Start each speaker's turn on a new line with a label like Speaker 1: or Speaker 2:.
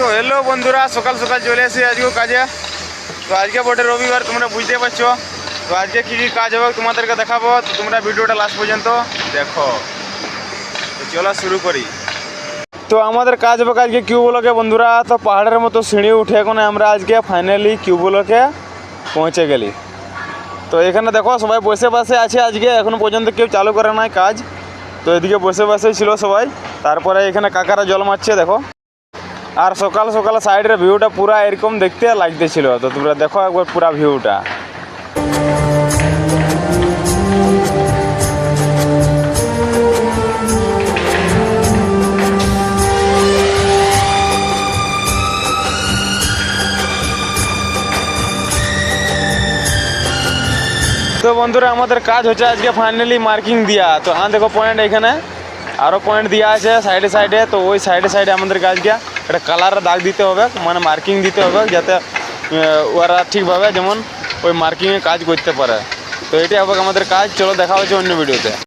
Speaker 1: তো হ্যালো বন্ধুরা, সকাল সকাল চলে এসে আজকেও কাজে। তো আজকে বটে রবিবার, তোমরা বুঝতে পারছ। তো আজকে কী কী কাজ হবে তোমাদেরকে দেখাবো। তো তোমরা ভিডিওটা লাস্ট পর্যন্ত দেখো। তো চলো শুরু করি। তো আমাদের কাজ হবে আজকে কিউবলকে বন্ধুরা। তো পাহাড়ের মতো সিঁড়ি উঠে এখন আমরা আজকে ফাইনালি কিউবলকে পৌঁছে গেলি। তো এখানে দেখো, সবাই বসে বসে আছে আজকে। এখনও পর্যন্ত কেউ চালু করে নাই কাজ। তো এদিকে বসে বসে ছিল সবাই। তারপরে এখানে কাকারা জল মারছে, দেখো। আর সকাল সকাল সাইডের ভিউটা পুরা এরকম দেখতে লাগতেছিল। তো তোমরা দেখো একবার পুরা ভিউটা। তো বন্ধুরা, আমাদের কাজ হচ্ছে আজকে ফাইনালি মার্কিং দিয়া। তো হ্যাঁ দেখো পয়েন্ট এখানে। আরও পয়েন্ট দেওয়া আছে সাইডে সাইডে তো ওই সাইডে সাইডে আমাদের গাছকে একটা কালার দাগ দিতে হবে মানে মার্কিং দিতে হবে যাতে ওরা ঠিকভাবে যেমন ওই মার্কিংয়ে কাজ করতে পারে। তো এটাই হবে আমাদের কাজ, চলো দেখা হচ্ছে অন্য ভিডিওতে